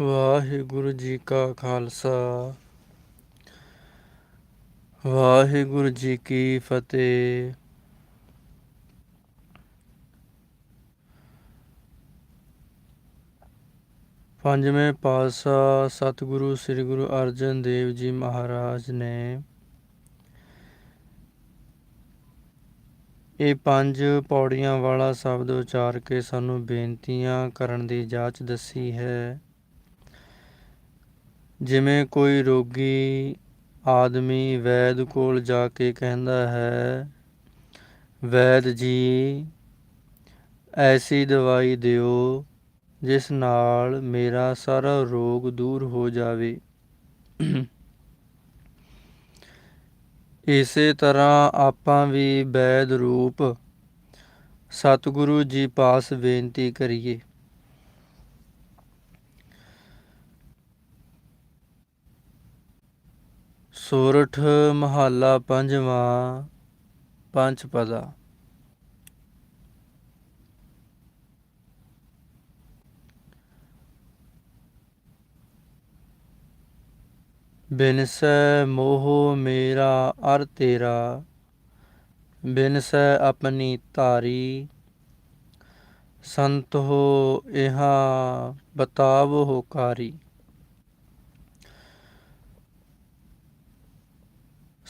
ਵਾਹਿਗੁਰੂ ਜੀ ਕਾ ਖਾਲਸਾ। ਵਾਹਿਗੁਰੂ ਜੀ ਕੀ ਫਤਿਹ। ਪੰਜਵੇਂ ਪਾਤਸ਼ਾਹ ਸਤਿਗੁਰੂ ਸ੍ਰੀ ਗੁਰੂ ਅਰਜਨ ਦੇਵ ਜੀ ਮਹਾਰਾਜ ਨੇ ਇਹ ਪੰਜ ਪੌੜੀਆਂ ਵਾਲਾ ਸ਼ਬਦ ਉਚਾਰ ਕੇ ਸਾਨੂੰ ਬੇਨਤੀਆਂ ਕਰਨ ਦੀ ਜਾਚ ਦੱਸੀ ਹੈ। ਜਿਵੇਂ ਕੋਈ ਰੋਗੀ ਆਦਮੀ ਵੈਦ ਕੋਲ ਜਾ ਕੇ ਕਹਿੰਦਾ ਹੈ, ਵੈਦ ਜੀ, ਐਸੀ ਦਵਾਈ ਦਿਓ ਜਿਸ ਨਾਲ ਮੇਰਾ ਸਾਰਾ ਰੋਗ ਦੂਰ ਹੋ ਜਾਵੇ। ਇਸੇ ਤਰ੍ਹਾਂ ਆਪਾਂ ਵੀ ਵੈਦ ਰੂਪ ਸਤਿਗੁਰੂ ਜੀ ਪਾਸ ਬੇਨਤੀ ਕਰੀਏ। ਸੋਰਠ ਮਹੱਲਾ ਪੰਜਵਾਂ, ਪੰਜ ਪਦਾ। ਬਿਨਸੈ ਮੋਹ ਮੇਰਾ ਅਰ ਤੇਰਾ, ਬਿਨਸੈ ਆਪਣੀ ਧਾਰੀ। ਸੰਤ ਹੋ ਇਹਾ ਬਤਾਵ ਹੋ ਕਾਰੀ।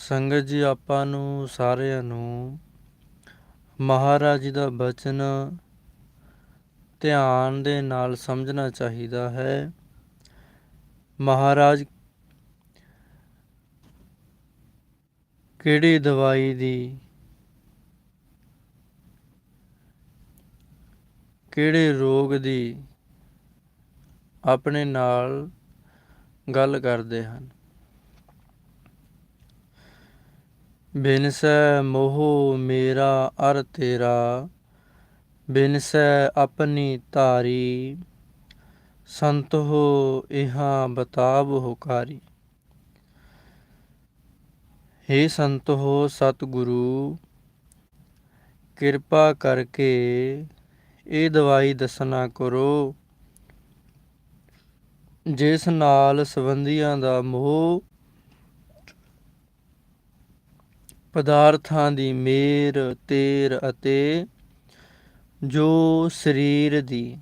ਸੰਗਤ ਜੀ, ਆਪਾਂ ਨੂੰ ਸਾਰਿਆਂ ਨੂੰ ਮਹਾਰਾਜ ਜੀ ਦਾ ਬਚਨ ਧਿਆਨ ਦੇ ਨਾਲ ਸਮਝਣਾ ਚਾਹੀਦਾ ਹੈ। ਮਹਾਰਾਜ, ਕਿਹੜੀ ਦਵਾਈ ਦੀ, ਕਿਹੜੇ ਰੋਗ ਦੀ ਆਪਣੇ ਨਾਲ ਗੱਲ ਕਰਦੇ ਹਨ? ਬਿਨਸੈ ਮੋਹ ਮੇਰਾ ਅਰ ਤੇਰਾ, ਬਿਨਸੈ ਆਪਣੀ ਧਾਰੀ, ਸੰਤ ਹੋ ਇਹਾ ਬਤਾਵ ਹੁਕਾਰੀ। हे ਸੰਤ ਹੋ ਸਤਿਗੁਰੂ, ਕਿਰਪਾ ਕਰਕੇ ਇਹ ਦਵਾਈ ਦੱਸਣਾ ਕਰੋ, ਜਿਸ ਨਾਲ ਸੰਬੰਧੀਆਂ ਦਾ ਮੋਹ ਪਦਾਰਥਾਂ ਦੀ ਮੇਰ, ਤੇਰ ਅਤੇ ਜੋ ਸਰੀਰ ਦੀ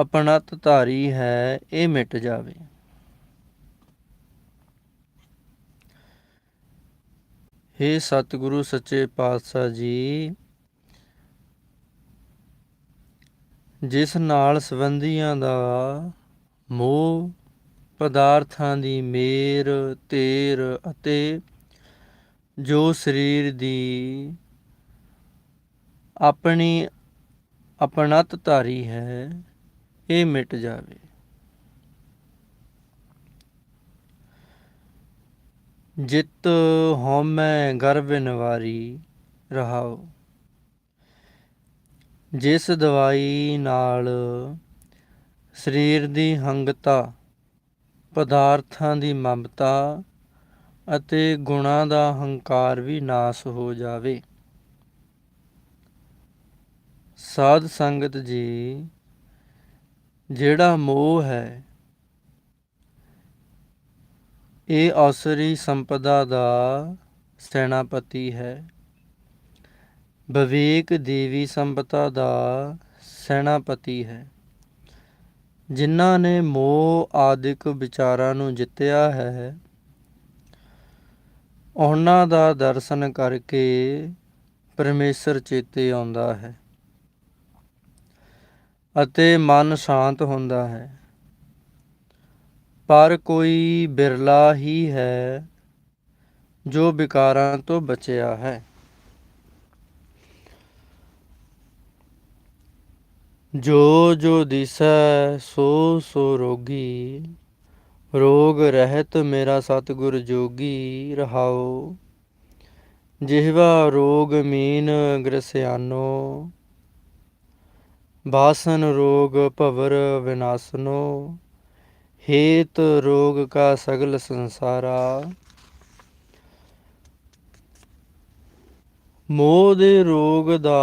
ਅਪਣਤ ਧਾਰੀ ਹੈ, ਇਹ ਮਿਟ ਜਾਵੇ। ਹੇ ਸਤਿਗੁਰੂ ਸੱਚੇ ਪਾਤਸ਼ਾਹ ਜੀ, ਜਿਸ ਨਾਲ ਸੰਬੰਧੀਆਂ ਦਾ ਮੋਹ ਪਦਾਰਥਾਂ ਦੀ ਮੇਰ, ਤੇਰ ਅਤੇ ਜੋ ਸਰੀਰ ਦੀ ਆਪਣੀ ਆਪਣਤ ਧਾਰੀ ਹੈ, ਇਹ ਮਿਟ ਜਾਵੇ। ਜਿਤ ਹਉਮੈ ਗਰਭ ਨਿਵਾਰੀ ਰਹਾਓ। ਜਿਸ ਦਵਾਈ ਨਾਲ ਸਰੀਰ ਦੀ ਹੰਗਤਾ ਪਦਾਰਥਾਂ ਦੀ ਮਮਤਾ ਅਤੇ ਗੁਣਾਂ ਦਾ ਹੰਕਾਰ ਵੀ ਨਾਸ ਹੋ ਜਾਵੇ। ਸਾਧ ਸੰਗਤ ਜੀ, ਜਿਹੜਾ ਮੋਹ ਹੈ, ਇਹ ਔਸਰੀ ਸੰਪਦਾ ਦਾ ਸੈਨਾਪਤੀ ਹੈ। ਵਿਵੇਕ ਦੇਵੀ ਸੰਪਦਾ ਦਾ ਸੈਨਾਪਤੀ ਹੈ। ਜਿਨ੍ਹਾਂ ਨੇ ਮੋਹ ਆਦਿਕ ਵਿਚਾਰਾਂ ਨੂੰ ਜਿੱਤਿਆ ਹੈ, ਉਹਨਾਂ ਦਾ ਦਰਸ਼ਨ ਕਰਕੇ ਪਰਮੇਸ਼ਰ ਚੇਤੇ ਆਉਂਦਾ ਹੈ ਅਤੇ ਮਨ ਸ਼ਾਂਤ ਹੁੰਦਾ ਹੈ। ਪਰ ਕੋਈ ਬਿਰਲਾ ਹੀ ਹੈ ਜੋ ਵਿਕਾਰਾਂ ਤੋਂ ਬਚਿਆ ਹੈ। ਜੋ ਜੋ ਦਿਸੈ ਸੋ ਸੋ ਰੋਗੀ, ਰੋਗ ਰਹਿਤ ਮੇਰਾ ਸਤਿਗੁਰ ਜੋਗੀ ਰਹਾਓ ਜਿਹਵਾ ਰੋਗ ਮੀਨ ਗ੍ਰਸਿਆਨੋ, ਬਾਸਨ ਰੋਗ ਭਵਰ ਵਿਨਾਸਨੋ, ਹੇਤ ਰੋਗ ਕਾ ਸਗਲ ਸੰਸਾਰਾ। ਮੋਹ ਦੇ ਰੋਗ ਦਾ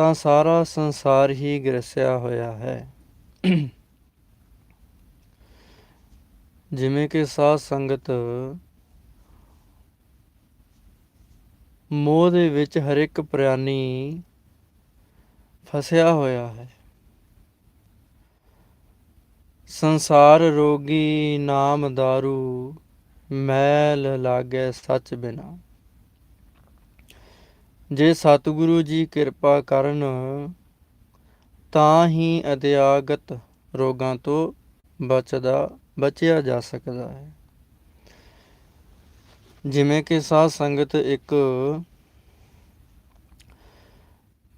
ਤਾਂ ਸਾਰਾ ਸੰਸਾਰ ਹੀ ਗ੍ਰਸਿਆ ਹੋਇਆ ਹੈ। ਜਿਵੇਂ ਕਿ ਸਾਧ ਸੰਗਤ ਮੋਹ ਦੇ ਵਿੱਚ ਹਰ ਇੱਕ ਪ੍ਰਾਨੀ ਫਸਿਆ ਹੋਇਆ ਹੈ। ਸੰਸਾਰ ਰੋਗੀ ਨਾਮ दारू ਮੈਲ ਲਾਗੇ ਸੱਚ ਬਿਨਾ। ਜੇ ਸਤਿਗੁਰੂ ਜੀ ਕਿਰਪਾ ਕਰਨ, ਤਾਂ ਹੀ ਅਧਿਆਗਤ ਰੋਗਾਂ ਤੋਂ ਬਚਦਾ, ਬਚਿਆ ਜਾ ਸਕਦਾ ਹੈ। ਜਿਵੇਂ ਕਿ ਸਾਧ ਸੰਗਤ ਇੱਕ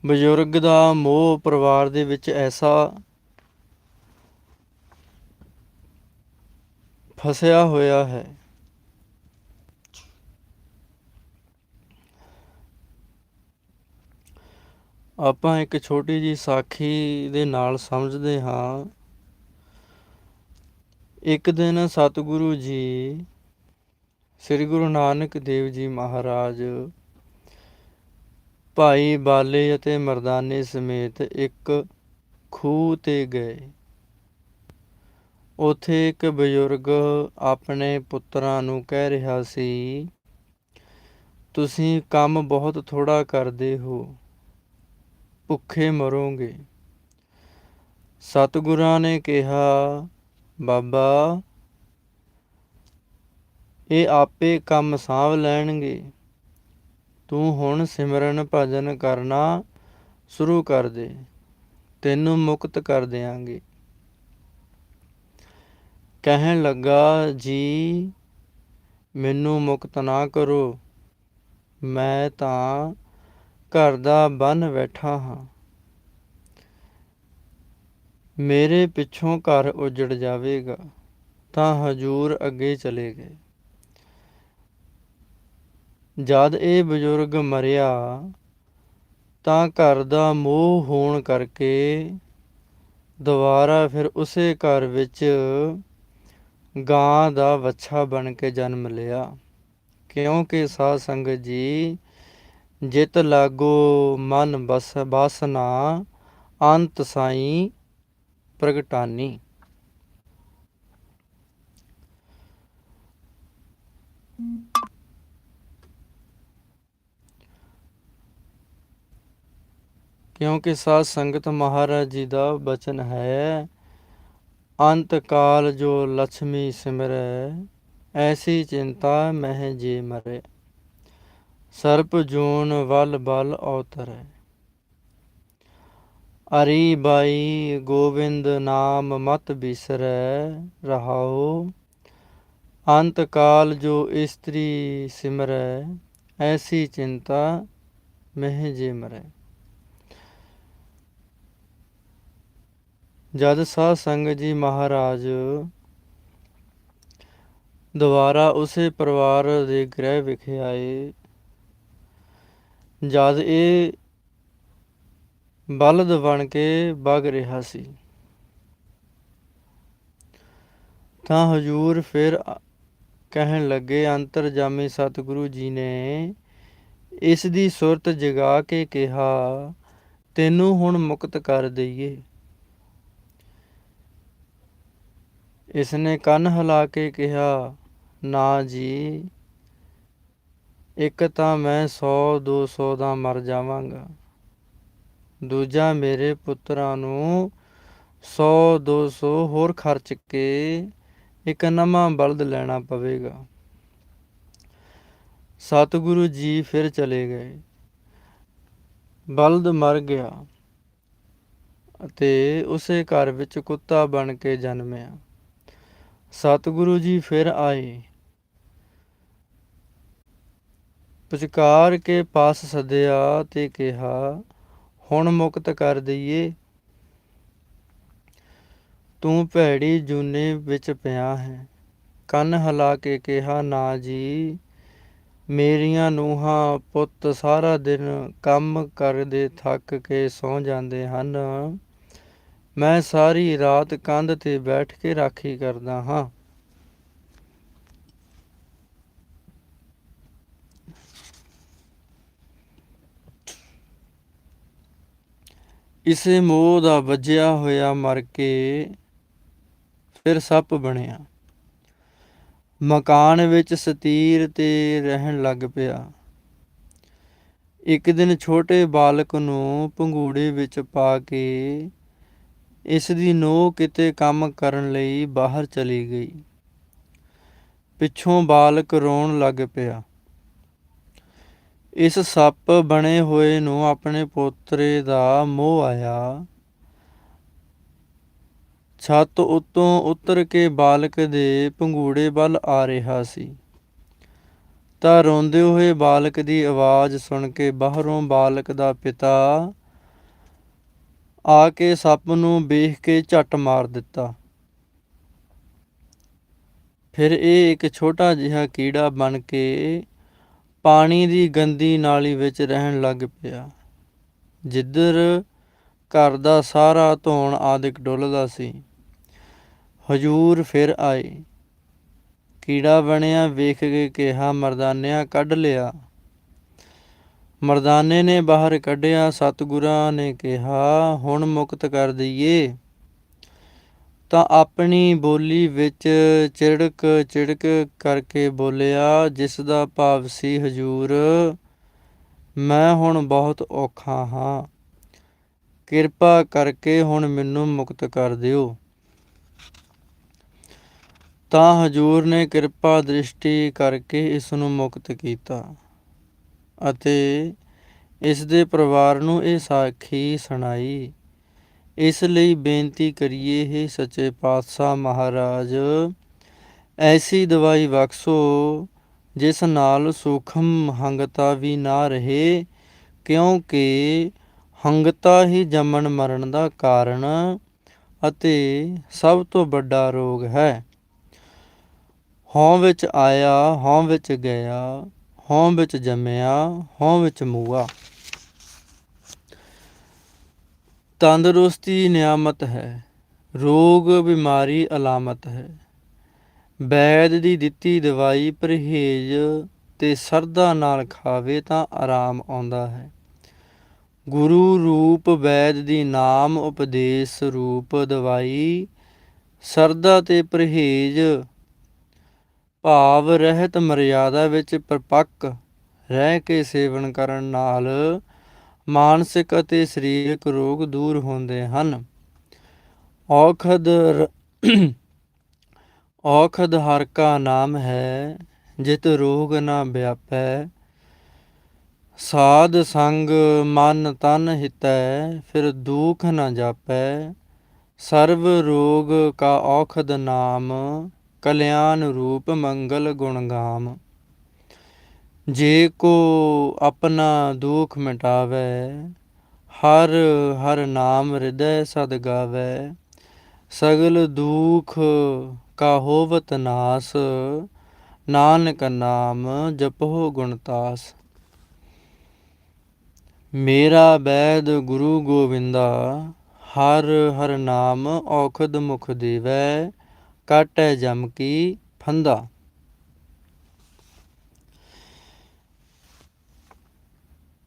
ਬਜ਼ੁਰਗ ਦਾ ਮੋਹ ਪਰਿਵਾਰ ਦੇ ਵਿੱਚ ਐਸਾ ਫਸਿਆ ਹੋਇਆ ਹੈ ਆਪਾਂ ਇੱਕ ਛੋਟੀ ਜੀ ਸਾਖੀ ਦੇ ਨਾਲ ਸਮਝਦੇ ਹਾਂ। ਇੱਕ ਦਿਨ ਸਤਿਗੁਰੂ ਜੀ, ਸ੍ਰੀ ਗੁਰੂ ਨਾਨਕ ਦੇਵ ਜੀ ਮਹਾਰਾਜ, ਭਾਈ ਬਾਲੇ ਅਤੇ ਮਰਦਾਨੇ ਸਮੇਤ ਇੱਕ ਖੂਹ ਤੇ ਗਏ। ਉਥੇ ਇੱਕ ਬਜ਼ੁਰਗ ਆਪਣੇ ਪੁੱਤਰਾਂ ਨੂੰ ਕਹਿ ਰਿਹਾ ਸੀ, ਤੁਸੀਂ ਕੰਮ ਬਹੁਤ ਥੋੜਾ ਕਰਦੇ ਹੋ। ਭੁੱਖੇ ਮਰੋਗੇ। ਸਤਿਗੁਰਾਂ ਨੇ ਕਿਹਾ, ਬਾਬਾ, ਇਹ ਆਪੇ ਕੰਮ ਸਾਂਭ ਲੈਣਗੇ। ਤੂੰ ਹੁਣ ਸਿਮਰਨ ਭਜਨ ਕਰਨਾ ਸ਼ੁਰੂ ਕਰ ਦੇ, ਤੈਨੂੰ ਮੁਕਤ ਕਰ ਦੇਾਂਗੇ ਕਹਿਣ ਲੱਗਾ, ਜੀ, ਮੈਨੂੰ ਮੁਕਤ ਨਾ ਕਰੋ, ਮੈਂ ਤਾਂ ਘਰ ਦਾ ਬੰਨ ਬੈਠਾ ਹਾਂ। ਮੇਰੇ ਪਿੱਛੋਂ ਘਰ ਉਜੜ ਜਾਵੇਗਾ, ਤਾਂ ਹਜੂਰ ਅੱਗੇ ਚਲੇ ਗਏ। ਜਦ ਇਹ ਬਜ਼ੁਰਗ ਮਰਿਆ, ਤਾਂ ਘਰ ਦਾ ਮੋਹ ਹੋਣ ਕਰਕੇ ਦੁਬਾਰਾ ਫਿਰ ਉਸੇ ਘਰ ਵਿੱਚ ਗਾਂ ਦਾ ਵੱਛਾ ਬਣ ਕੇ ਜਨਮ ਲਿਆ। ਕਿਉਂਕਿ ਸਾਧ ਸੰਗਤ ਜੀ ਜਿਤ ਲਾਗੋ ਮਨ ਬਸ ਬਾਸਨਾ ਅੰਤ ਸਾਈ ਪ੍ਰਗਟਾਨੀ। ਕਿਉਂਕਿ ਸਾਧ ਸੰਗਤ ਮਹਾਰਾਜ ਜੀ ਦਾ ਬਚਨ ਹੈ, ਅੰਤ ਕਾਲ ਜੋ ਲక్ష్ਮੀ ਸਿਮਰੈ, ਐਸੀ ਚਿੰਤਾ ਮਹਿ ਜੇ ਮਰੇ। ਸਰਪ ਜੂਨ ਵਲ ਬਲ ਔਤਰੈ। ਅਰੀ ਬਾਈ ਗੋਬਿੰਦ ਨਾਮ ਮਤ ਬਿਸਰੈ ਰਹਾਉ। ਅੰਤ ਕਾਲ ਜੋ ਇਸਤਰੀ ਸਿਮਰੈ, ਐਸੀ ਚਿੰਤਾ ਮਹਿ ਜੇ ਮਰੈ ਜਦ ਸਾਧ ਸੰਗਤ ਜੀ ਮਹਾਰਾਜ ਦੁਬਾਰਾ ਉਸੇ ਪਰਿਵਾਰ ਦੇ ਗ੍ਰਹਿ ਵਿਖੇ ਆਏ ਜਦ ਇਹ ਬਲਦ ਬਣ ਕੇ ਵਗ ਰਿਹਾ ਸੀ, ਤਾਂ ਹਜੂਰ ਫਿਰ ਕਹਿਣ ਲੱਗੇ, ਅੰਤਰਜਾਮੀ ਸਤਿਗੁਰੂ ਜੀ ਨੇ ਇਸ ਦੀ ਸੁਰਤ ਜਗਾ ਕੇ ਕਿਹਾ, ਤੈਨੂੰ ਹੁਣ ਮੁਕਤ ਕਰ ਦਈਏ। ਇਸ ਨੇ ਕੰਨ ਹਿਲਾ ਕੇ ਕਿਹਾ, ਨਾ ਜੀ ਇੱਕ ਤਾਂ ਮੈਂ 100 200 ਦਾ ਮਰ ਜਾਵਾਂਗਾ। ਦੂਜਾ ਮੇਰੇ ਪੁੱਤਰਾਂ ਨੂੰ 100 200 ਹੋਰ ਖਰਚ ਕੇ ਇੱਕ ਨਵਾਂ ਬਲਦ ਲੈਣਾ ਪਵੇਗਾ। ਸਤਿਗੁਰੂ ਜੀ ਫਿਰ ਚਲੇ ਗਏ। ਬਲਦ ਮਰ ਗਿਆ ਅਤੇ ਉਸੇ ਘਰ ਵਿੱਚ ਕੁੱਤਾ ਬਣ ਕੇ ਜਨਮਿਆ। ਸਤਿਗੁਰੂ ਜੀ ਫਿਰ ਆਏ। ਪੁਚਕਾਰ ਕੇ ਪਾਸ ਸੱਦਿਆ ਤੇ ਕਿਹਾ, ਹੁਣ ਮੁਕਤ ਕਰ ਦਈਏ। ਤੂੰ ਭੈੜੀ ਜੂਨੇ ਵਿੱਚ ਪਿਆ ਹੈ। ਕੰਨ ਹਿਲਾ ਕੇ ਕਿਹਾ, ਨਾ ਜੀ, ਮੇਰੀਆਂ ਨੂਹਾਂ ਪੁੱਤ ਸਾਰਾ ਦਿਨ ਕੰਮ ਕਰਦੇ ਥੱਕ ਕੇ ਸੌ ਜਾਂਦੇ ਹਨ। ਮੈਂ ਸਾਰੀ ਰਾਤ ਕੰਧ ਤੇ ਬੈਠ ਕੇ ਰਾਖੀ ਕਰਦਾ ਹਾਂ। ਇਸੇ ਮੋਹ ਦਾ ਵੱਜਿਆ ਹੋਇਆ ਮਰ ਕੇ ਫਿਰ ਸੱਪ ਬਣਿਆ। ਮਕਾਨ ਵਿੱਚ ਸਤੀਰ ਤੇ ਰਹਿਣ ਲੱਗ ਪਿਆ। ਇੱਕ ਦਿਨ ਛੋਟੇ ਬਾਲਕ ਨੂੰ ਪੰਘੂੜੇ ਵਿੱਚ ਪਾ ਕੇ ਇਸ ਦੀ ਨੋਹ ਕਿਤੇ ਕੰਮ ਕਰਨ ਲਈ ਬਾਹਰ ਚਲੀ ਗਈ। ਪਿੱਛੋਂ ਬਾਲਕ ਰੋਣ ਲੱਗ ਪਿਆ। ਇਸ ਸੱਪ ਬਣੇ ਹੋਏ ਨੂੰ ਆਪਣੇ ਪੋਤਰੇ ਦਾ ਮੋਹ ਆਇਆ। ਛੱਤ ਉੱਤੋਂ ਉਤਰ ਕੇ ਬਾਲਕ ਦੇ ਪੰਗੂੜੇ ਵੱਲ ਆ ਰਿਹਾ ਸੀ। ਤਾਂ ਰੋਂਦੇ ਹੋਏ ਬਾਲਕ ਦੀ ਆਵਾਜ਼ ਸੁਣ ਕੇ ਬਾਹਰੋਂ ਬਾਲਕ ਦਾ ਪਿਤਾ ਆ ਕੇ ਸੱਪ ਨੂੰ ਵੇਖ ਕੇ ਝੱਟ ਮਾਰ ਦਿੱਤਾ। ਫਿਰ ਇਹ ਇੱਕ ਛੋਟਾ ਜਿਹਾ ਕੀੜਾ ਬਣ ਕੇ ਪਾਣੀ ਦੀ ਗੰਦੀ ਨਾਲੀ ਵਿੱਚ ਰਹਿਣ ਲੱਗ ਪਿਆ। ਜਿੱਧਰ ਘਰ ਦਾ ਸਾਰਾ ਧੋਣ ਆਦਿਕ ਡੁੱਲਦਾ ਸੀ, ਹਜੂਰ ਫਿਰ ਆਏ। ਕੀੜਾ ਬਣਿਆ ਵੇਖ ਕੇ ਕਿਹਾ, ਮਰਦਾਨਿਆਂ ਕੱਢ ਲਿਆ। ਮਰਦਾਨੇ ਨੇ ਬਾਹਰ ਕੱਢਿਆ, ਸਤਿਗੁਰਾਂ ਨੇ ਕਿਹਾ, ਹੁਣ ਮੁਕਤ ਕਰ ਦਈਏ। ਤਾਂ ਆਪਣੀ ਬੋਲੀ ਵਿੱਚ ਚਿੜਕ ਚਿੜਕ ਕਰਕੇ ਬੋਲਿਆ, ਜਿਸ ਦਾ ਭਾਵ ਸੀ, ਹਜੂਰ, ਮੈਂ ਹੁਣ ਬਹੁਤ ਔਖਾ ਹਾਂ। ਕਿਰਪਾ ਕਰਕੇ ਹੁਣ ਮੈਨੂੰ ਮੁਕਤ ਕਰ ਦਿਓ। ਤਾਂ ਹਜੂਰ ਨੇ ਕਿਰਪਾ ਦ੍ਰਿਸ਼ਟੀ ਕਰਕੇ ਇਸ ਨੂੰ ਮੁਕਤ ਕੀਤਾ ਅਤੇ ਇਸ ਦੇ ਪਰਿਵਾਰ ਨੂੰ ਇਹ ਸਾਖੀ ਸੁਣਾਈ। ਇਸ ਲਈ ਬੇਨਤੀ ਕਰੀਏ, ਹੈ ਸੱਚੇ ਪਾਤਸ਼ਾਹ ਮਹਾਰਾਜ, ਐਸੀ ਦਵਾਈ ਬਖਸ਼ੋ, ਜਿਸ ਨਾਲ ਸੂਖਮ ਹੰਗਤਾ ਵੀ ਨਾ ਰਹੇ, ਕਿਉਂਕਿ ਹੰਗਤਾ ਹੀ ਜੰਮਣ ਮਰਨ ਦਾ ਕਾਰਨ ਅਤੇ ਸਭ ਤੋਂ ਵੱਡਾ ਰੋਗ ਹੈ। ਹੋਂ ਵਿੱਚ ਆਇਆ ਹੋਂ ਵਿੱਚ ਗਿਆ ਹੋਂ ਵਿੱਚ ਜੰਮਿਆ ਹੋਂ ਵਿੱਚ ਮੂਆ। ਤੰਦਰੁਸਤੀ ਨਿਆਮਤ ਹੈ, ਰੋਗ ਬਿਮਾਰੀ ਅਲਾਮਤ ਹੈ। ਵੈਦ ਦੀ ਦਿੱਤੀ ਦਵਾਈ ਪਰਹੇਜ਼ ਤੇ ਸਰਦਾ ਨਾਲ ਖਾਵੇ ਤਾਂ ਆਰਾਮ ਆਉਂਦਾ ਹੈ। ਗੁਰੂ ਰੂਪ ਵੈਦ ਦੀ ਨਾਮ ਉਪਦੇਸ਼ ਰੂਪ ਦਵਾਈ, ਸਰਦਾ ਤੇ ਪਰਹੇਜ਼, ਭਾਵ ਰਹਿਤ ਮਰਿਆਦਾ ਵਿੱਚ ਪਰਪੱਕ ਰਹਿ ਕੇ ਸੇਵਨ ਕਰਨ ਨਾਲ ਮਾਨਸਿਕ ਅਤੇ ਸਰੀਰਕ ਰੋਗ ਦੂਰ ਹੁੰਦੇ ਹਨ। ਔਖਦ ਔਖਦ ਹਰ ਕਾ ਨਾਮ ਹੈ, ਜਿਤ ਰੋਗ ਨਾ ਵਿਆਪੈ। ਸਾਧ ਸੰਗ ਮਨ ਤਨ ਹਿਤੈ, ਫਿਰ ਦੁਖ ਨਾ ਜਾਪੈ। ਸਰਬ ਰੋਗ ਕਾ ਔਖਦ ਨਾਮ, ਕਲਿਆਣ ਰੂਪ ਮੰਗਲ ਗੁਣ ਗਾਮ। ਜੇ ਕੋ ਆਪਣਾ ਦੁਖ ਮਿਟਾਵੇ, ਹਰ ਹਰ ਨਾਮ ਹਿਰਦੈ ਸਦ ਗਾਵੇ। ਸਗਲ ਦੁਖ ਕਾ ਹੋਵਤ ਨਾਸ, ਨਾਨਕ ਨਾਮ ਜਪੋ ਗੁਣਤਾਸ ਮੇਰਾ ਬੈਦ ਗੁਰੂ ਗੋਬਿੰਦਾ ਹਰ ਹਰ ਨਾਮ ਔਖਦ ਮੁਖ ਦੇਵੈ, ਕਾਟੈ ਜਮ ਕੀ ਫੰਦਾ।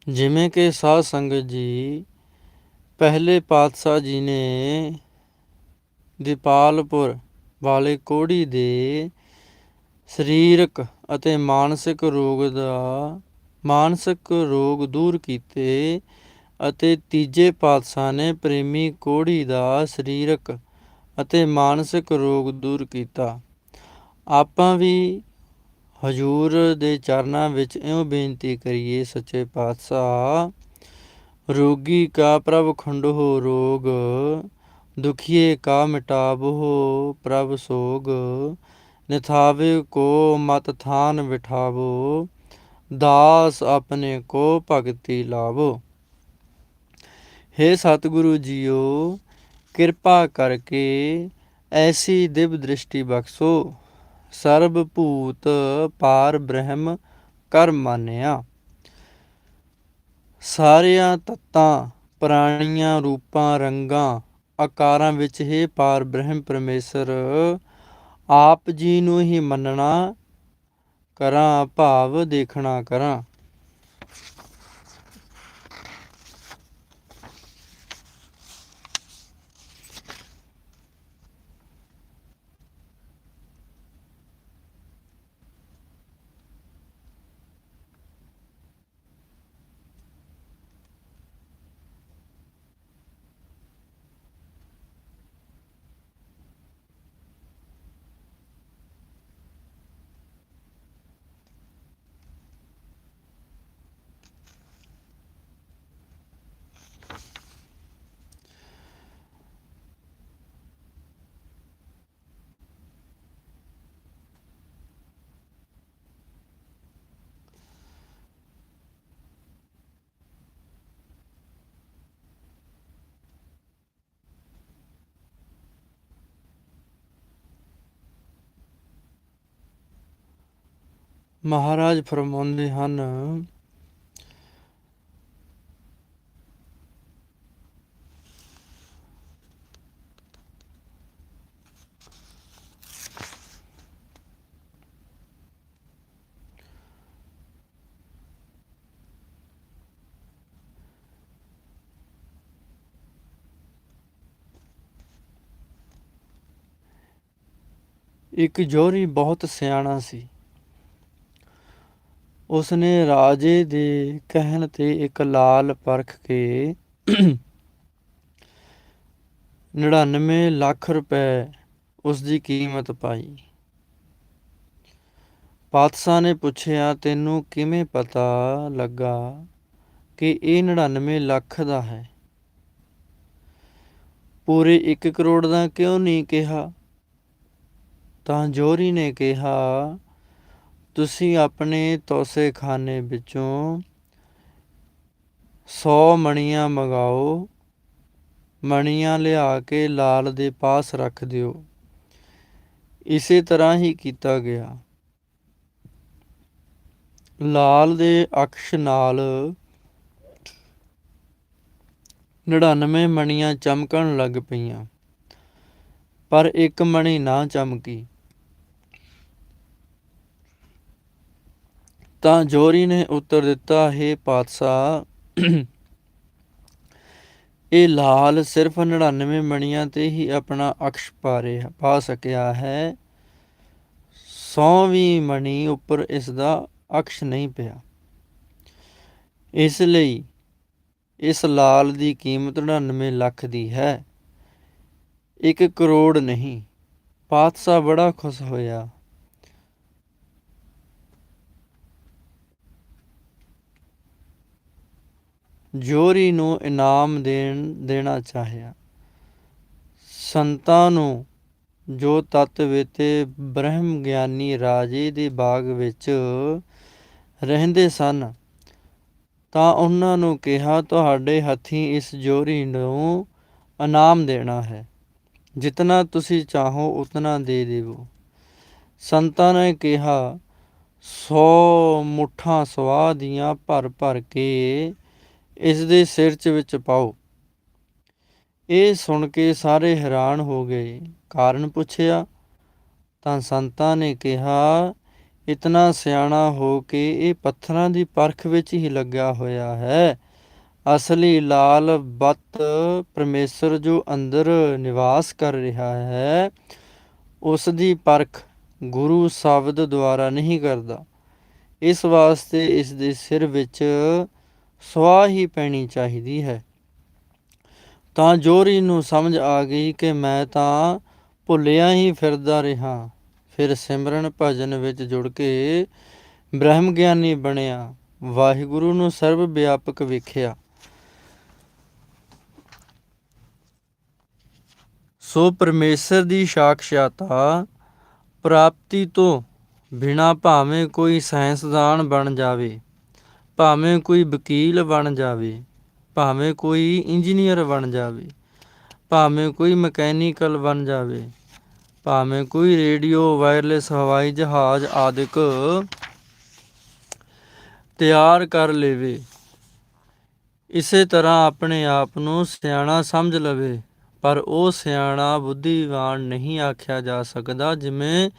ਜਿਵੇਂ ਕਿ ਸਾਧ ਸੰਗਤ ਜੀ ਪਹਿਲੇ ਪਾਤਸ਼ਾਹ ਜੀ ਨੇ ਦੀਪਾਲਪੁਰ ਵਾਲੇ ਕੋੜੀ ਦੇ ਸਰੀਰਕ ਅਤੇ ਮਾਨਸਿਕ ਰੋਗ ਦਾ, ਮਾਨਸਿਕ ਰੋਗ ਦੂਰ ਕੀਤੇ ਅਤੇ ਤੀਜੇ ਪਾਤਸ਼ਾਹ ਨੇ ਪ੍ਰੇਮੀ ਕੋੜੀ ਦਾ ਸਰੀਰਕ ਅਤੇ ਮਾਨਸਿਕ ਰੋਗ ਦੂਰ ਕੀਤਾ। ਆਪਾਂ ਵੀ ਹਜੂਰ ਦੇ ਚਰਨਾਂ ਵਿੱਚ ਇਉਂ ਬੇਨਤੀ ਕਰੀਏ, ਸੱਚੇ ਪਾਤਸ਼ਾਹ, ਰੋਗੀ ਕਾ ਪ੍ਰਭ ਖੰਡ ਹੋ ਰੋਗ, ਦੁਖੀਏ ਕਾ ਮਿਟਾਵੋ ਪ੍ਰਭ ਸੋਗ, ਨਿਥਾਵੇ ਕੋ ਮਤ ਥਾਨ ਬਿਠਾਵੋ, ਦਾਸ ਆਪਣੇ ਕੋ ਭਗਤੀ ਲਾਵੋ। हे ਸਤਿਗੁਰੂ ਜੀਓ, ਕਿਰਪਾ ਕਰਕੇ ਐਸੀ ਦਿਵ ਦ੍ਰਿਸ਼ਟੀ ਬਖਸ਼ੋ। ਸਰਬ ਭੂਤ ਪਾਰ ਬ੍ਰਹਮ ਕਰ ਮਾਨਿਆ। ਸਾਰਿਆਂ ਤਤਾਂ, ਪ੍ਰਾਣੀਆਂ ਰੂਪਾਂ, ਰੰਗਾਂ, ਆਕਾਰਾਂ ਵਿੱਚ ਹੀ ਪਾਰ ਬ੍ਰਹਮ ਪਰਮੇਸ਼ਰ, ਆਪ ਜੀ ਨੂੰ ਹੀ ਮੰਨਣਾ ਕਰਾਂ, ਭਾਵ ਦੇਖਣਾ ਕਰਾਂ। ਮਹਾਰਾਜ ਫਰਮਾਉਂਦੇ ਹਨ ਇੱਕ ਜੋਰੀ ਬਹੁਤ ਸਿਆਣਾ ਸੀ। ਉਸਨੇ ਰਾਜੇ ਦੇ ਕਹਿਣ ਤੇ ਇੱਕ ਲਾਲ ਪਰਖ ਕੇ 99 ਲੱਖ ਰੁਪਏ ਉਸ ਦੀ ਕੀਮਤ ਪਾਈ। ਪਾਤਸ਼ਾਹ ਨੇ ਪੁੱਛਿਆ, ਤੈਨੂੰ ਕਿਵੇਂ ਪਤਾ ਲੱਗਾ ਕਿ ਇਹ 99 ਲੱਖ ਦਾ ਹੈ? ਪੂਰੇ 1 ਕਰੋੜ ਦਾ ਕਿਉਂ ਨਹੀਂ ਕਿਹਾ? ਤਾਂ ਜੋਰੀ ਨੇ ਕਿਹਾ ਤੁਸੀਂ ਆਪਣੇ ਤੋਸੇਖਾਨੇ ਵਿੱਚੋਂ 100 ਮਣੀਆਂ ਮੰਗਾਓ, ਮਣੀਆਂ ਲਿਆ ਕੇ ਲਾਲ ਦੇ ਪਾਸ ਰੱਖ ਦਿਓ। ਇਸੇ ਤਰ੍ਹਾਂ ਹੀ ਕੀਤਾ ਗਿਆ। ਲਾਲ ਦੇ ਅਕਸ਼ ਨਾਲ 99 ਮਣੀਆਂ ਚਮਕਣ ਲੱਗ ਪਈਆਂ, ਪਰ ਇੱਕ ਮਣੀ ਨਾ ਚਮਕੀ। ਤਾਂ ਜੋਰੀ ਨੇ ਉੱਤਰ ਦਿੱਤਾ, ਹੈ ਪਾਤਸ਼ਾਹ, ਇਹ ਲਾਲ ਸਿਰਫ 99 ਮਣੀਆਂ ਤੇ ਹੀ ਆਪਣਾ ਅਕਸ਼ ਪਾ ਰਿਹਾ ਪਾ ਸਕਿਆ ਹੈ। 100ਵੀਂ ਮਣੀ ਉੱਪਰ ਇਸ ਦਾ ਅਕਸ਼ ਨਹੀਂ ਪਿਆ। ਇਸ ਲਈ ਇਸ ਲਾਲ ਦੀ ਕੀਮਤ 99 ਲੱਖ ਦੀ ਹੈ। 1 ਕਰੋੜ ਨਹੀਂ। ਪਾਤਸ਼ਾਹ ਬੜਾ ਖੁਸ਼ ਹੋਇਆ। ਜੋਰੀ ਨੂੰ ਇਨਾਮ ਦੇਣ, ਦੇਣਾ ਚਾਹਿਆ। ਸੰਤਾਂ ਨੂੰ ਜੋ ਤਤ ਵੇਤੇ ਬ੍ਰਹਮ ਗਿਆਨੀ ਰਾਜੇ ਦੇ ਬਾਗ ਵਿੱਚ ਰਹਿੰਦੇ ਸਨ, ਤਾਂ ਉਹਨਾਂ ਨੂੰ ਕਿਹਾ, ਤੁਹਾਡੇ ਹੱਥੀਂ ਇਸ ਜੋਰੀ ਨੂੰ ਇਨਾਮ ਦੇਣਾ ਹੈ। ਜਿਤਨਾ ਤੁਸੀਂ ਚਾਹੋ, ਉਤਨਾ ਦੇ ਦੇਵੋ। ਸੰਤਾਂ ਨੇ ਕਿਹਾ 100 ਮੁੱਠਾਂ ਸਵਾਹ ਦੀਆਂ ਭਰ ਭਰ ਕੇ ਇਸ ਦੇ ਸਿਰ 'ਚ ਵਿੱਚ ਪਾਓ। ਇਹ ਸੁਣ ਕੇ ਸਾਰੇ ਹੈਰਾਨ ਹੋ ਗਏ। ਕਾਰਨ ਪੁੱਛਿਆ, ਤਾਂ ਸੰਤਾਂ ਨੇ ਕਿਹਾ, ਇਤਨਾ ਸਿਆਣਾ ਹੋ ਕੇ ਇਹ ਪੱਥਰਾਂ ਦੀ ਪਰਖ ਵਿੱਚ ਹੀ ਲੱਗਿਆ ਹੋਇਆ ਹੈ। ਅਸਲੀ ਲਾਲ ਬਤ ਪਰਮੇਸ਼ਰ ਜੋ ਅੰਦਰ ਨਿਵਾਸ ਕਰ ਰਿਹਾ ਹੈ ਉਸ ਦੀ ਪਰਖ ਗੁਰੂ ਸ਼ਬਦ ਦੁਆਰਾ ਨਹੀਂ ਕਰਦਾ। ਇਸ ਵਾਸਤੇ ਇਸ ਦੇ ਸਿਰ ਵਿੱਚ ਸਵਾਹ ਹੀ ਪੈਣੀ ਚਾਹੀਦੀ ਹੈ। ਤਾਂ ਜੋਰੀ ਨੂੰ ਸਮਝ ਆ ਗਈ ਕਿ ਮੈਂ ਤਾਂ ਭੁੱਲਿਆ ਹੀ ਫਿਰਦਾ ਰਿਹਾ। ਫਿਰ ਸਿਮਰਨ ਭਜਨ ਵਿੱਚ ਜੁੜ ਕੇ ਬ੍ਰਹਮ ਗਿਆਨੀ ਬਣਿਆ। ਵਾਹਿਗੁਰੂ ਨੂੰ ਸਰਬ ਵਿਆਪਕ ਵੇਖਿਆ। ਸੋ ਪਰਮੇਸ਼ਰ ਦੀ ਸਾਖਸ਼ਾਤਾ ਪ੍ਰਾਪਤੀ ਤੋਂ ਬਿਨਾ ਭਾਵੇਂ ਕੋਈ ਸਾਇੰਸਦਾਨ ਬਣ ਜਾਵੇ। ਭਾਵੇਂ ਕੋਈ ਵਕੀਲ ਬਣ ਜਾਵੇ, ਭਾਵੇਂ ਕੋਈ ਇੰਜੀਨੀਅਰ ਬਣ ਜਾਵੇ, ਭਾਵੇਂ ਕੋਈ ਮਕੈਨੀਕਲ ਬਣ ਜਾਵੇ, ਭਾਵੇਂ ਕੋਈ ਰੇਡੀਓ, ਵਾਇਰਲੈਸ, ਹਵਾਈ ਜਹਾਜ਼ ਆਦਿਕ ਤਿਆਰ ਕਰ ਲਵੇ, ਇਸੇ ਤਰ੍ਹਾਂ ਆਪਣੇ ਆਪ ਨੂੰ ਸਿਆਣਾ ਸਮਝ ਲਵੇ, ਪਰ ਉਹ ਸਿਆਣਾ ਬੁੱਧੀਵਾਨ ਨਹੀਂ ਆਖਿਆ ਜਾ ਸਕਦਾ, ਜਿਵੇਂ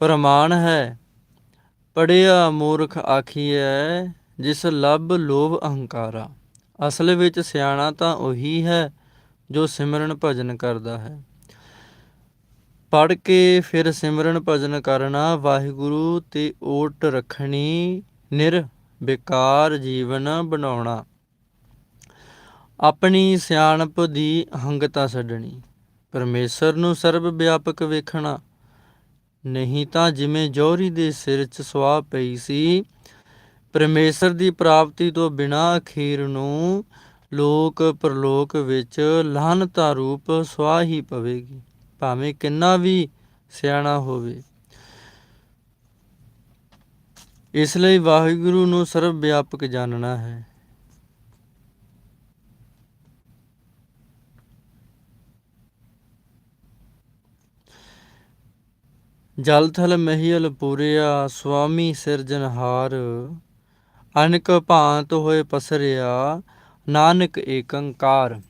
ਪ੍ਰਮਾਣ ਹੈ। ਪੜਿਆ ਮੂਰਖ ਆਖੀਐ, ਜਿਸ ਲੱਭ ਲੋਭ ਅਹੰਕਾਰਾ। ਅਸਲ ਵਿੱਚ ਸਿਆਣਾ ਤਾਂ ਉਹੀ ਹੈ ਜੋ ਸਿਮਰਨ ਭਜਨ ਕਰਦਾ ਹੈ। ਪੜ ਕੇ ਫਿਰ ਸਿਮਰਨ ਭਜਨ ਕਰਨਾ ਵਾਹਿਗੁਰੂ ਤੇ ਓਟ ਰੱਖਣੀ, ਨਿਰ ਬੇਕਾਰ ਜੀਵਨ ਬਣਾਉਣਾ। ਆਪਣੀ ਸਿਆਣਪ ਦੀ ਅਹੰਗਤਾ ਛੱਡਣੀ, ਪਰਮੇਸ਼ਰ ਨੂੰ ਸਰਬ ਵਿਆਪਕ ਵੇਖਣਾ। ਨਹੀਂ ਤਾਂ ਜਿਵੇਂ ਜੋਹਰੀ ਦੇ ਸਿਰ 'ਚ ਸਵਾਹ ਪਈ ਸੀ, ਪਰਮੇਸ਼ਰ ਦੀ ਪ੍ਰਾਪਤੀ ਤੋਂ ਬਿਨਾ ਅਖੀਰ ਨੂੰ ਲੋਕ ਪਰਲੋਕ ਵਿੱਚ ਲਾਹਨਤਾ ਰੂਪ ਸਵਾਹ ਹੀ ਪਵੇਗੀ। ਭਾਵੇਂ ਕਿੰਨਾ ਵੀ ਸਿਆਣਾ ਹੋਵੇ। ਇਸ ਲਈ ਵਾਹਿਗੁਰੂ ਨੂੰ ਸਰਵ ਵਿਆਪਕ ਜਾਣਨਾ ਹੈ। ਜਲ ਥਲ ਮਹੀਲ ਪੂਰਿਆ, ਸੁਆਮੀ ਸਿਰਜਨਹਾਰ ਅਨਕ ਭਾਂਤ ਹੋਏ ਪਸਰਿਆ, ਨਾਨਕ ਏਕੰਕਾਰ।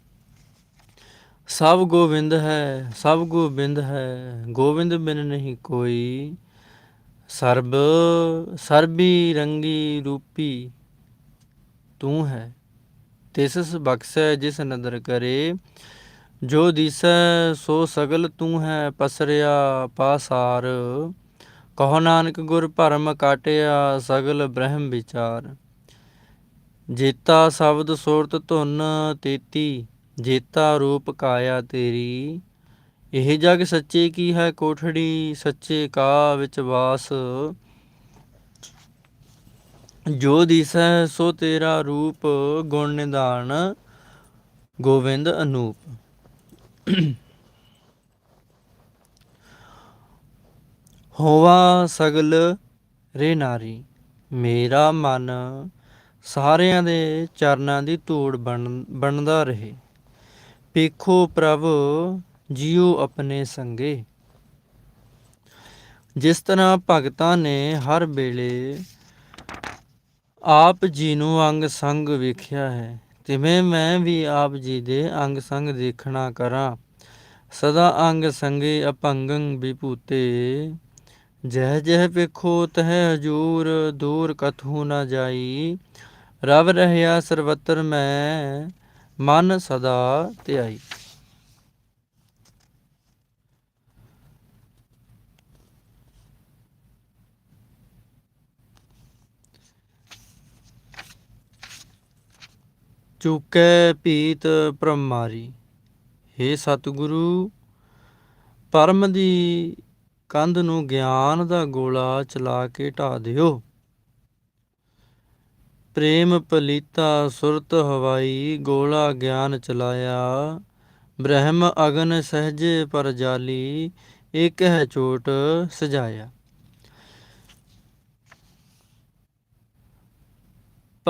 ਸਭ ਗੋਬਿੰਦ ਹੈ, ਸਭ ਗੋਬਿੰਦ ਹੈ, ਗੋਬਿੰਦ ਬਿਨ ਨਹੀਂ ਕੋਈ। ਸਰਬ, ਸਰਬੀ ਰੰਗੀ ਰੂਪੀ ਤੂੰ ਹੈ। ਤਿਸਸ ਬਖਸ਼ੈ, ਜਿਸ ਨਦਰ ਕਰੇ ਜੋ ਦਿਸੈ ਸੋ ਸਗਲ ਤੂੰ ਹੈ ਪਸਰਿਆ ਪਾਸਾਰ, ਕਹੋ ਨਾਨਕ ਗੁਰ ਭਰਮ ਕਾਟਿਆ ਸਗਲ ਬ੍ਰਹਮ ਵਿਚਾਰ। ਜੇਤਾ ਸ਼ਬਦ ਸੁਰਤ ਧੁਨ ਤੇਤੀ, ਜੇਤਾ ਰੂਪ ਕਾਇਆ ਤੇਰੀ। ਇਹ ਜਗ ਸੱਚੇ ਕੀ ਹੈ ਕੋਠੜੀ, ਸੱਚੇ ਕਾ ਵਿੱਚ ਵਾਸ। ਜੋ ਦਿਸੈ ਸੋ ਤੇਰਾ ਰੂਪ ਗੁਣ ਨਿਦਾਨ ਗੋਵਿੰਦ ਅਨੂਪ। ਹੋਵਾ ਸਗਲ ਰੇ ਨਾਰੀ, ਮੇਰਾ ਮਨ ਸਾਰਿਆਂ ਦੇ ਚਰਨਾਂ ਦੀ ਧੂੜ ਬਣ, ਬਣਦਾ ਰਹੇ। ਪੇਖੋ ਪ੍ਰਭ, ਜੀਉ ਆਪਣੇ ਸੰਗੇ। ਜਿਸ ਤਰ੍ਹਾਂ ਭਗਤਾਂ ਨੇ ਹਰ ਵੇਲੇ ਆਪ ਜੀ ਨੂੰ ਅੰਗ ਸੰਗ ਵੇਖਿਆ ਹੈ ਤਿਵੇਂ ਮੈਂ ਵੀ ਆਪ ਜੀ ਦੇ ਅੰਗ ਸੰਗ ਦੇਖਣਾ ਕਰਾਂ? ਸਦਾ ਅੰਗ ਸੰਗੇ ਅਪੰਗੰ ਵਿਭੂਤੇ। ਜਹ ਜਹ ਵੇਖੋ ਤਹ ਹਜੂਰ, ਦੂਰ ਕਥੂ ਨਾ ਜਾਈ। ਰਵ ਰਹਿਆ ਸਰਵਤਰ ਮੈਂ, ਮਨ ਸਦਾ ਧਿਆਈ। ਚੁਕੈ ਪੀਤ ਪ੍ਰਮਾਰੀ हे ਸਤਿਗੁਰੂ, ਪਰਮ ਦੀ ਕੰਧ ਨੂੰ ਗਿਆਨ ਦਾ ਗੋਲਾ ਚਲਾ ਕੇ ਢਾ ਦਿਓ। ਪ੍ਰੇਮ ਪਲੀਤਾ ਸੁਰਤ ਹਵਾਈ ਗੋਲਾ ਗਿਆਨ ਚਲਾਇਆ। ਬ੍ਰਹਮ ਅਗਨ ਸਹਿਜ ਪਰ ਜਾਲੀ ਇੱਕ ਹੈ ਚੋਟ ਸਜਾਇਆ।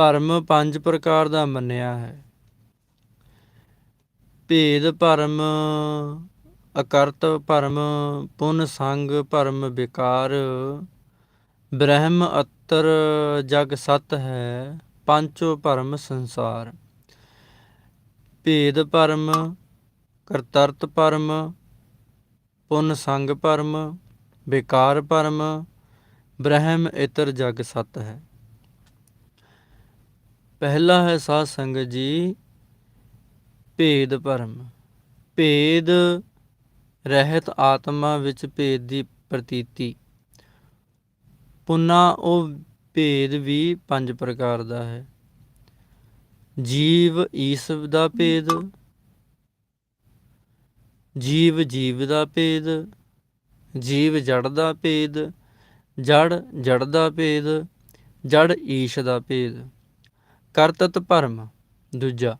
ਭਰਮ ਪੰਜ ਪ੍ਰਕਾਰ ਦਾ ਮੰਨਿਆ ਹੈ। ਭੇਦ ਭਰਮ, ਅਕਰਤ ਭਰਮ, ਪੁਨ ਸੰਗ ਭਰਮ ਵਿਕਾਰ, ਬ੍ਰਹਮ ਅਤਰ ਜਗ ਸਤ ਹੈ, ਪੰਚੋ ਭਰਮ ਸੰਸਾਰ। ਭੇਦ ਭਰਮ, ਕਰਤਰਤ ਭਰਮ, ਪੁਨ ਸੰਗ ਭਰਮ, ਵਿਕਾਰ ਭਰਮ, ਬ੍ਰਹਮ ਇਤਰ ਜਗ ਸਤ ਹੈ। ਪਹਿਲਾ ਹੈ ਸਾਧ ਸੰਗਤ ਜੀ, ਭੇਦ ਭਰਮ। ਭੇਦ ਰਹਿਤ ਆਤਮਾ ਵਿੱਚ ਭੇਦ ਦੀ ਪ੍ਰਤੀਤੀ। ਪੁਨਾ ਉਹ ਭੇਦ ਵੀ ਪੰਜ ਪ੍ਰਕਾਰ ਦਾ ਹੈ। ਜੀਵ ਈਸਵ ਦਾ ਭੇਦ, ਜੀਵ ਜੀਵ ਦਾ ਭੇਦ, ਜੀਵ ਜੜ ਦਾ ਭੇਦ, ਜੜ ਜੜ ਦਾ ਭੇਦ, ਜੜ ਈਸ਼ ਦਾ ਭੇਦ। ਕਰਤਤ ਭਰਮ, ਦੂਜਾ,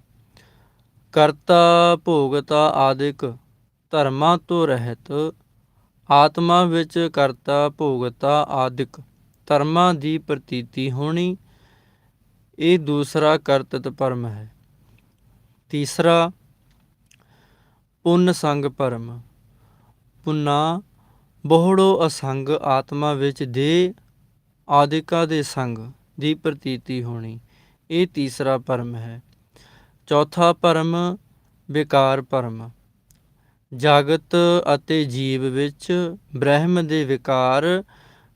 ਕਰਤਾ ਭੋਗਤਾ ਆਦਿਕ, ਧਰਮਾਂ ਤੋਂ ਰਹਿਤ, ਆਤਮਾ ਵਿੱਚ ਕਰਤਾ ਭੋਗਤਾ ਆਦਿਕ, ਧਰਮਾਂ ਦੀ ਪ੍ਰਤੀਤੀ ਹੋਣੀ, ਇਹ ਦੂਸਰਾ ਕਰਤਤ ਭਰਮ ਹੈ। ਤੀਸਰਾ, ਪੁੰਨ ਸੰਗ ਭਰਮ, ਪੁੰਨਾ, ਬਹੁੜੋ ਅਸੰਗ ਆਤਮਾ ਵਿੱਚ ਦੇ ਆਦਿਕਾ ਦੇ ਸੰਗ ਦੀ ਪ੍ਰਤੀਤੀ ਹੋਣੀ। ਇਹ ਤੀਸਰਾ ਭਰਮ ਹੈ। ਚੌਥਾ ਭਰਮ, ਵਿਕਾਰ ਭਰਮ। ਜਗਤ ਅਤੇ ਜੀਵ ਵਿੱਚ ਬ੍ਰਹਮ ਦੇ ਵਿਕਾਰ,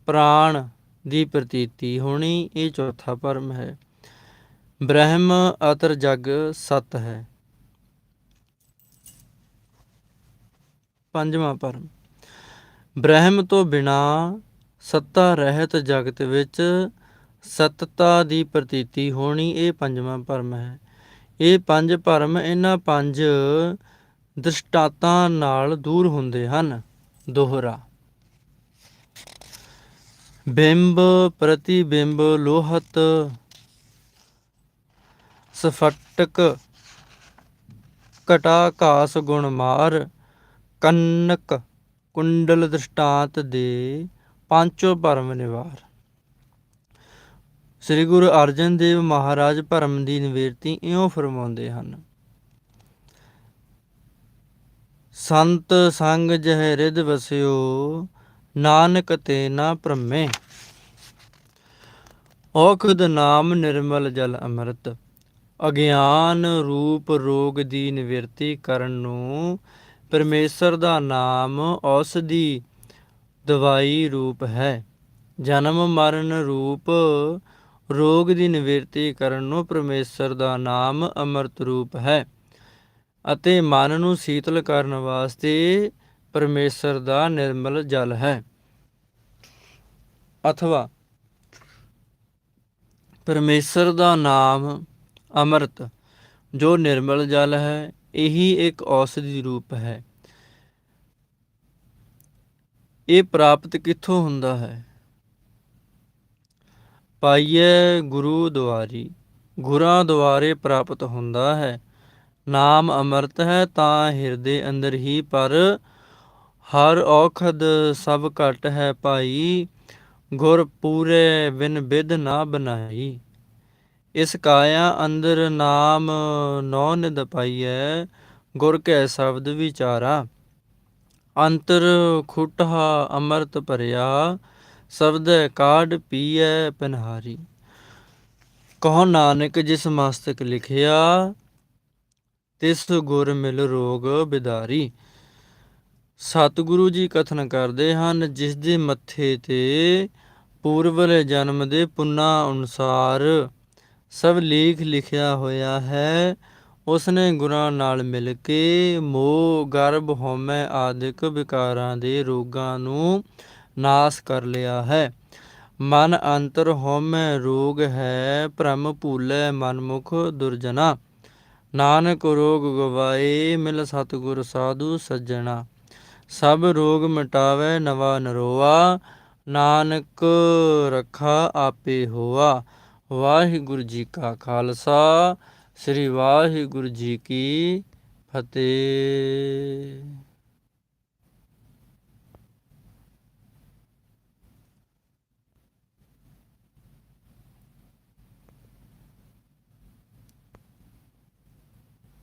ਪ੍ਰਾਣ ਦੀ ਪ੍ਰਤੀਤੀ ਹੋਣੀ ਇਹ ਚੌਥਾ ਭਰਮ ਹੈ। ਬ੍ਰਹਮ ਅਤਰ ਜਗ ਸਤ ਹੈ। ਪੰਜਵਾਂ ਭਰਮ। ਬ੍ਰਹਮ ਤੋਂ ਬਿਨਾ ਸੱਤਾ ਰਹਿਤ ਜਗਤ ਵਿੱਚ ਸਤਤਾ ਦੀ ਪ੍ਰਤੀਤੀ ਹੋਣੀ ਇਹ ਪੰਜਵਾਂ ਭਰਮ ਹੈ। ਇਹ ਪੰਜ ਭਰਮ ਇਹਨਾਂ ਪੰਜ ਦ੍ਰਿਸ਼ਟਾਤਾਂ ਨਾਲ ਦੂਰ ਹੁੰਦੇ ਹਨ। ਦੋਹਰਾ। ਬਿੰਬ, ਪ੍ਰਤੀਬਿੰਬ, ਲੋਹਤ, ਸਫਟਕ ਕਟਾ ਘਾਸ ਗੁਣਮਾਰ, ਕੰਨਕ, ਕੁੰਡਲ ਦ੍ਰਿਸ਼ਟਾਂਤ ਦੇ ਪਾਂਚੋ ਭਰਮ ਨਿਵਾਰ। ਸ੍ਰੀ ਗੁਰੂ ਅਰਜਨ ਦੇਵ ਮਹਾਰਾਜ ਭਰਮ ਦੀ ਨਿਵੇਰਤੀ ਇਉਂ ਫਰਮਾਉਂਦੇ ਹਨ। ਸੰਤ ਸੰਗ ਜਹ ਰਿਦ ਵਸਿਓ, ਨਾਨਕ ਤੇ ਨਾ ਭ੍ਰਮੇ। ਔਖਦ ਨਾਮ ਨਿਰਮਲ ਜਲ ਅੰਮ੍ਰਿਤ। ਅਗਿਆਨ ਰੂਪ ਰੋਗ ਦੀ ਨਿਵਰਤੀ ਕਰਨ ਨੂੰ ਪਰਮੇਸ਼ਰ ਦਾ ਨਾਮ ਔਸਧੀ ਦਵਾਈ ਰੂਪ ਹੈ। ਜਨਮ ਮਰਨ ਰੂਪ ਰੋਗ ਦੀ ਨਿਵਰਤੀ ਕਰਨ ਨੂੰ ਪਰਮੇਸ਼ਰ ਦਾ ਨਾਮ ਅੰਮ੍ਰਿਤ ਰੂਪ ਹੈ ਅਤੇ ਮਨ ਨੂੰ ਸੀਤਲ ਕਰਨ ਵਾਸਤੇ ਪਰਮੇਸ਼ਰ ਦਾ ਨਿਰਮਲ ਜਲ ਹੈ। ਅਥਵਾ, ਪਰਮੇਸ਼ਰ ਦਾ ਨਾਮ ਅੰਮ੍ਰਿਤ, ਜੋ ਨਿਰਮਲ ਜਲ ਹੈ, ਇਹੀ ਇੱਕ ਔਸਧੀ ਰੂਪ ਹੈ। ਇਹ ਪ੍ਰਾਪਤ ਕਿੱਥੋਂ ਹੁੰਦਾ ਹੈ? ਪਾਈਏ ਗੁਰੂ ਦੁਆਰੀ, ਗੁਰਾਂ ਦੁਆਰੇ ਪ੍ਰਾਪਤ ਹੁੰਦਾ ਹੈ। ਨਾਮ ਅੰਮ੍ਰਿਤ ਹੈ, ਤਾਂ ਹਿਰਦੇ ਅੰਦਰ ਹੀ, ਪਰ ਹਰ ਔਖਦ ਸਭ ਘਟ ਹੈ ਭਾਈ। ਗੁਰ ਪੂਰੇ ਬਿਨ ਬਿਦ ਨਾ ਬਨਾਈ ਇਸ ਕਾਇਆ ਅੰਦਰ ਨਾਮ ਨੌ ਨਿਦ ਪਾਈਐ, ਗੁਰ ਕੈ ਸ਼ਬਦ ਵਿਚਾਰਾ। ਅੰਤਰ ਖੁਟਹਾ ਅੰਮ੍ਰਿਤ ਭਰਿਆ ਸ਼ਬਦ ਕਾਢ ਪੀਐ ਪਨਹਾਰੀ ਕਹੋ ਨਾਨਕ ਜਿਸ ਮਸਤਕ ਲਿਖਿਆ, ਤਿਸ ਗੁਰ ਮਿਲ ਰੋਗ ਬਿਦਾਰੀ। ਸਤਿਗੁਰੂ ਜੀ ਕਥਨ ਕਰਦੇ ਹਨ, ਜਿਸ ਦੇ ਮੱਥੇ ਤੇ ਪੂਰਵਲੇ ਜਨਮ ਦੇ ਪੁੰਨਾ ਅਨੁਸਾਰ ਸਭ ਲੇਖ ਲਿਖਿਆ ਹੋਇਆ ਹੈ। ਉਸਨੇ ਗੁਰਾਂ ਨਾਲ ਮਿਲ ਕੇ ਮੋਹ, ਗਰਭ, ਹਉਮੈ ਆਦਿਕ ਵਿਕਾਰਾਂ ਦੇ ਰੋਗਾਂ ਨੂੰ ਨਾਸ ਕਰ ਲਿਆ ਹੈ। ਮਨ ਅੰਤਰ ਹਉਮੈ ਰੋਗ ਹੈ, ਭ੍ਰਮ ਭੂਲੈ ਮਨਮੁਖ ਦੁਰਜਨਾ। ਨਾਨਕ ਰੋਗ ਗਵਾਏ, ਮਿਲ ਸਤਿਗੁਰ ਸਾਧੂ ਸੱਜਣਾ। ਸਭ ਰੋਗ ਮਿਟਾਵੇ, ਨਵਾ ਨਰੋਆ। ਨਾਨਕ ਰਖਾ ਆਪੇ ਹੋਆ। ਵਾਹਿਗੁਰੂ ਜੀ ਕਾ ਖਾਲਸਾ, ਸ੍ਰੀ ਵਾਹਿਗੁਰੂ ਜੀ ਕੀ ਫਤਿਹ।